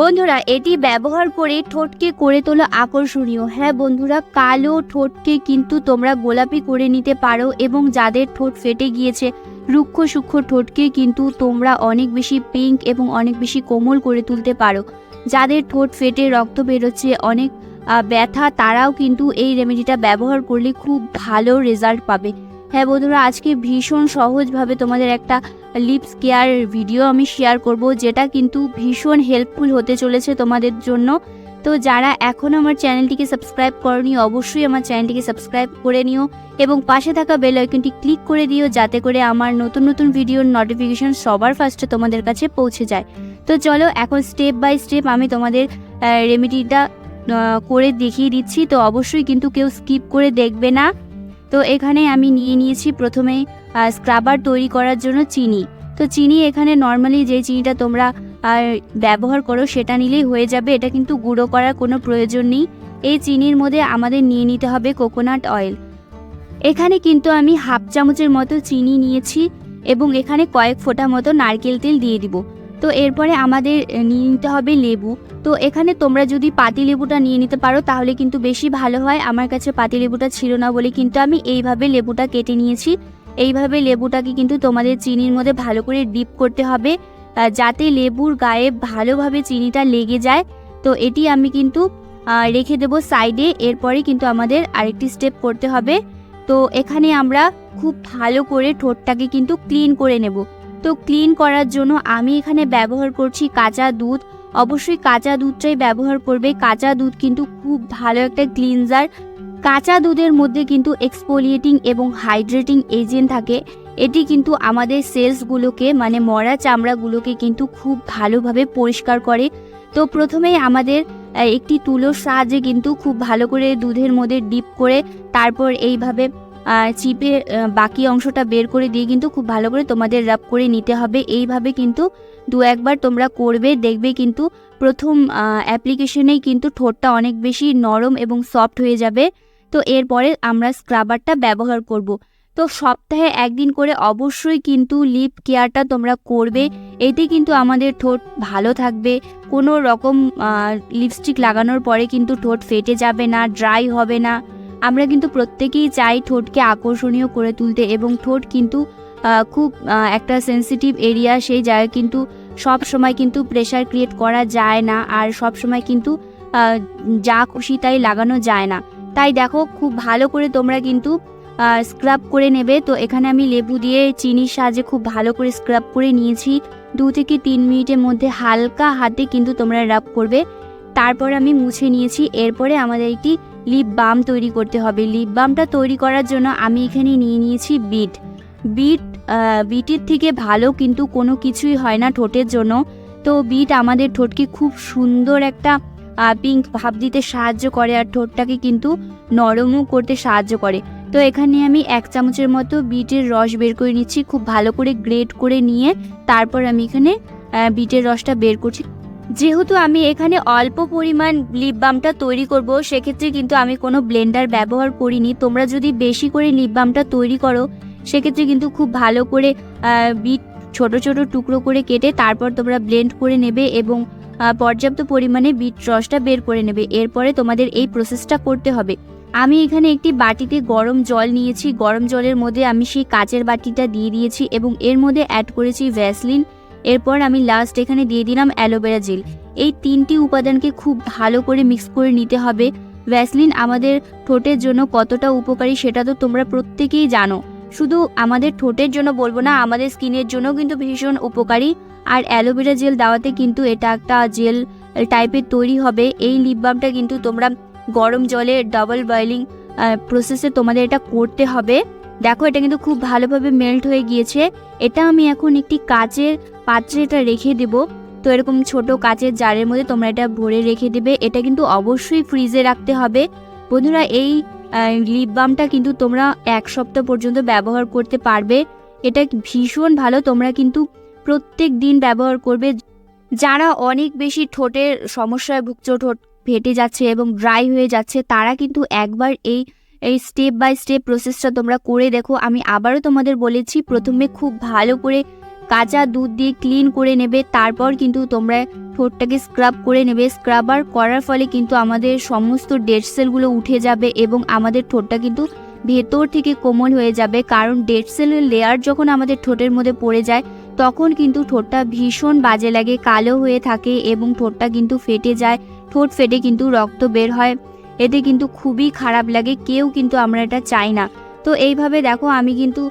বন্ধুরা, এটি ব্যবহার করে ঠোঁটকে করে তোলো আকর্ষণীয়। হ্যাঁ বন্ধুরা, কালো ঠোঁটকে কিন্তু তোমরা গোলাপি করে নিতে পারো এবং যাদের ঠোঁট ফেটে গিয়েছে, রুক্ষ সূক্ষ্ম ঠোঁটকে কিন্তু তোমরা অনেক বেশি পিঙ্ক এবং অনেক বেশি কোমল করে তুলতে পারো। যাদের ঠোঁট ফেটে রক্ত বেরোচ্ছে, অনেক ব্যথা, তারাও কিন্তু এই রেমেডিটা ব্যবহার করলে খুব ভালো রেজাল্ট পাবে। হ্যাঁ বন্ধুরা, আজকে ভীষণ সহজভাবে তোমাদের একটা লিপস কেয়ার ভিডিও আমি শেয়ার করব, যেটা কিন্তু ভীষণ হেল্পফুল হতে চলেছে তোমাদের জন্য। তো যারা এখনও আমার চ্যানেলটিকে সাবস্ক্রাইব করনি, অবশ্যই আমার চ্যানেলটিকে সাবস্ক্রাইব করে নিও এবং পাশে থাকা বেল আইকনটি ক্লিক করে দিও, যাতে করে আমার নতুন নতুন ভিডিওর নোটিফিকেশন সবার ফার্স্টে তোমাদের কাছে পৌঁছে যায়। তো চলো, এখন স্টেপ বাই স্টেপ আমি তোমাদের রেমেডিটা করে দেখিয়ে দিচ্ছি। তো অবশ্যই কিন্তু কেউ স্কিপ করে দেখবে না। তো এখানে আমি নিয়ে নিয়েছি প্রথমে স্ক্রাবার তৈরি করার জন্য চিনি। তো চিনি এখানে নর্মালি যে চিনিটা তোমরা আর ব্যবহার করো সেটা নিলেই হয়ে যাবে, এটা কিন্তু গুঁড়ো করার কোনো প্রয়োজন নেই। এই চিনির মধ্যে আমাদের নিয়ে নিতে হবে কোকোনাট অয়েল এখানে কিন্তু আমি হাফ চামচের মতো চিনি নিয়েছি এবং এখানে কয়েক ফোঁটা মতো নারকেল তেল দিয়ে দিব। তো এরপরে আমাদের নিয়ে নিতে হবে লেবু। তো এখানে তোমরা যদি পাতি লেবুটা নিয়ে নিতে পারো, তাহলে কিন্তু বেশি ভালো হয়। আমার কাছে পাতি লেবুটা ছিল না বলে কিন্তু আমি এইভাবে লেবুটা কেটে নিয়েছি। এইভাবে লেবুটাকে কিন্তু তোমাদের চিনির মধ্যে ভালো করে ডিপ করতে হবে যাতে লেবুর গায়ে ভালোভাবে চিনিটা লেগে যায়। তো এটি আমি কিন্তু রেখে দেব সাইডে। এরপরে কিন্তু আমাদের আরেকটি স্টেপ করতে হবে। তো এখানে আমরা খুব ভালো করে ঠোঁটটাকে কিন্তু ক্লিন করে নেব। তো ক্লিন করার জন্য আমি এখানে ব্যবহার করছি কাঁচা দুধ। অবশ্যই কাঁচা দুধটাই ব্যবহার করবে। কাঁচা দুধ কিন্তু খুব ভালো একটা ক্লিনজার কাঁচা দুধের মধ্যে কিন্তু এক্সপোলিয়েটিং এবং হাইড্রেটিং এজেন্ট থাকে। এটি কিন্তু আমাদের সেলসগুলোকে মানে মরা চামড়াগুলোকে কিন্তু খুব ভালোভাবে পরিষ্কার করে। তো প্রথমেই আমাদের একটি তুলোর সাহায্যে কিন্তু খুব ভালো করে দুধের মধ্যে ডিপ করে, তারপর এইভাবে চিপে আহ, বাকি অংশটা বের করে দিয়ে কিন্তু খুব ভালো করে তোমাদের রাব করে নিতে হবে। এইভাবে কিন্তু দু একবার তোমরা করবে দেখবে কিন্তু প্রথম অ্যাপ্লিকেশনেই কিন্তু ঠোঁটটা অনেক বেশি নরম এবং সফট হয়ে যাবে। তো এরপরে আমরা স্ক্রাবারটা ব্যবহার করব। তো সপ্তাহে একদিন করে অবশ্যই কিন্তু লিপ কেয়ারটা তোমরা করবে। এতে কিন্তু আমাদের ঠোঁট ভালো থাকবে। কোনো রকম লিপস্টিক লাগানোর পরে কিন্তু ঠোঁট ফেটে যাবে না ড্রাই হবে না। আমরা কিন্তু প্রত্যেকেই চাই ঠোঁটকে আকর্ষণীয় করে তুলতে এবং ঠোঁট কিন্তু খুব একটা সেন্সিটিভ এরিয়া সেই জায়গায় কিন্তু সব সময় কিন্তু প্রেশার ক্রিয়েট করা যায় না আর সব সময় কিন্তু যা খুশি তাই লাগানো যায় না। তাই দেখো, খুব ভালো করে তোমরা কিন্তু স্ক্রাব করে নেবে। তো এখানে আমি লেবু দিয়ে চিনির সাহায্যে খুব ভালো করে স্ক্রাব করে নিয়েছি। দু থেকে তিন মিনিটের মধ্যে হালকা হাতে কিন্তু তোমরা রাব করবে। তারপর আমি মুছে নিয়েছি। এরপরে আমাদের একটি লিপ বাম তৈরি করতে হবে। লিপ বামটা তৈরি করার জন্য আমি এখানে নিয়ে নিয়েছি বিট বিট বিটের থেকে ভালো কিন্তু কোনো কিছুই হয় না ঠোঁটের জন্য। তো বিট আমাদের ঠোঁটকে খুব সুন্দর একটা পিঙ্ক ভাব দিতে সাহায্য করে আর ঠোঁটটাকে কিন্তু নরমও করতে সাহায্য করে। তো এখানে আমি এক চামচের মতো বিটের রস বের করে নিচ্ছি। খুব ভালো করে গ্রেট করে নিয়ে তারপর আমি এখানে বিটের রসটা বের করছি। যেহেতু আমি এখানে অল্প পরিমাণ লিপ বামটা তৈরি করব, সেক্ষেত্রে কিন্তু আমি কোনো ব্লেন্ডার ব্যবহার করিনি। তোমরা যদি বেশি করে লিপ বামটা তৈরি করো, সেক্ষেত্রে কিন্তু খুব ভালো করে বিট ছোট ছোট টুকরো করে কেটে তারপর তোমরা ব্লেন্ড করে নেবে এবং পর্যাপ্ত পরিমাণে বিট রসটা বের করে নেবে। এরপরে তোমাদের এই প্রসেসটা করতে হবে। আমি এখানে একটি বাটিতে গরম জল নিয়েছি। গরম জলের মধ্যে আমি সেই কাচের বাটিটা দিয়ে দিয়েছি এবং এর মধ্যে অ্যাড করেছি ভ্যাসলিন এরপর আমি লাস্ট এখানে দিয়ে দিলাম অ্যালোভেরা জেল এই তিনটি উপাদানকে খুব ভালো করে মিক্স করে নিতে হবে। ভ্যাসলিন আমাদের ঠোঁটের জন্য কতটা উপকারী সেটা তো তোমরা প্রত্যেকেই জানো। শুধু আমাদের ঠোঁটের জন্য বলব না, আমাদের স্কিনের জন্য কিন্তু ভীষণ উপকারী। আর অ্যালোভেরা জেল দেওয়াতে কিন্তু এটা একটা জেল টাইপের তৈরি হবে। এই লিপ বামটা কিন্তু তোমরা গরম জলে ডাবল বয়েলিং প্রসেসে তোমাদের এটা করতে হবে। দেখো, এটা কিন্তু খুব ভালোভাবে মেল্ট হয়ে গিয়েছে। এটা আমি এখন একটি কাচের পাত্রে এটা রেখে দেব। তো এরকম ছোট কাচের জারের মধ্যে তোমরা এটা ভরে রেখে দেবে। এটা কিন্তু অবশ্যই ফ্রিজে রাখতে হবে। বন্ধুরা, এই লিপ বামটা কিন্তু তোমরা এক সপ্তাহ পর্যন্ত ব্যবহার করতে পারবে। এটা ভীষণ ভালো, তোমরা কিন্তু প্রত্যেক দিন ব্যবহার করবে। যারা অনেক বেশি ঠোঁটের সমস্যায় ভুগছো, ঠোঁট ফেটে যাচ্ছে এবং ড্রাই হয়ে যাচ্ছে, তারা কিন্তু একবার এই এই স্টেপ বাই স্টেপ প্রসেসটা তোমরা করে দেখো। আমি আবারও তোমাদের বলেছি, প্রথমে খুব ভালো করে কাঁচা দুধ দিয়ে ক্লিন করে নেবে, তারপর কিন্তু তোমরা ঠোঁটটাকে স্ক্রাব করে নেবে। স্ক্রাবার করার ফলে কিন্তু আমাদের সমস্ত ডেড সেলগুলো উঠে যাবে এবং আমাদের ঠোঁটটা কিন্তু ভেতর থেকে কোমল হয়ে যাবে। কারণ ডেড সেলের লেয়ার যখন আমাদের ঠোঁটের মধ্যে পড়ে যায়, তখন কিন্তু ঠোঁটটা ভীষণ বাজে লাগে, কালো হয়ে থাকে এবং ঠোঁটটা কিন্তু ফেটে যায়। ঠোঁট ফেটে কিন্তু রক্ত বের হয়। এতে কিন্তু খুবই খারাপ লাগে, কেউ কিন্তু আমরা এটা চাই না। তো এইভাবে দেখো আমি কিন্তু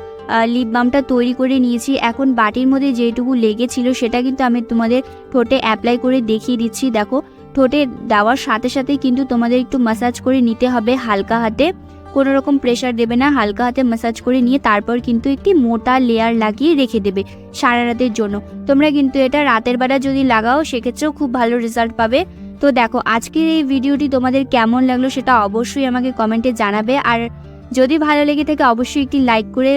লিপ বামটা তৈরি করে নিয়েছি। এখন বাটির মধ্যে যেটুকু লেগেছিল সেটা কিন্তু আমি তোমাদের ঠোঁটে অ্যাপ্লাই করে দেখিয়ে দিচ্ছি। দেখো, ঠোঁটে দেওয়ার সাথে সাথে কিন্তু তোমাদের একটু মাসাজ করে নিতে হবে হালকা হাতে। কোনো রকম প্রেশার দেবে না, হালকা হাতে মাসাজ করে নিয়ে তারপর কিন্তু একটি মোটা লেয়ার লাগিয়ে রেখে দেবে সারা রাতের জন্য। তোমরা কিন্তু এটা রাতের বেলা যদি লাগাও, সেক্ষেত্রেও খুব ভালো রেজাল্ট পাবে। তো দেখো, আজকের এই ভিডিওটি তোমাদের কেমন লাগল সেটা অবশ্যই আমাকে কমেন্টে জানাবে। আর যদি ভালো লেগে থাকে, অবশ্যই একটি লাইক করে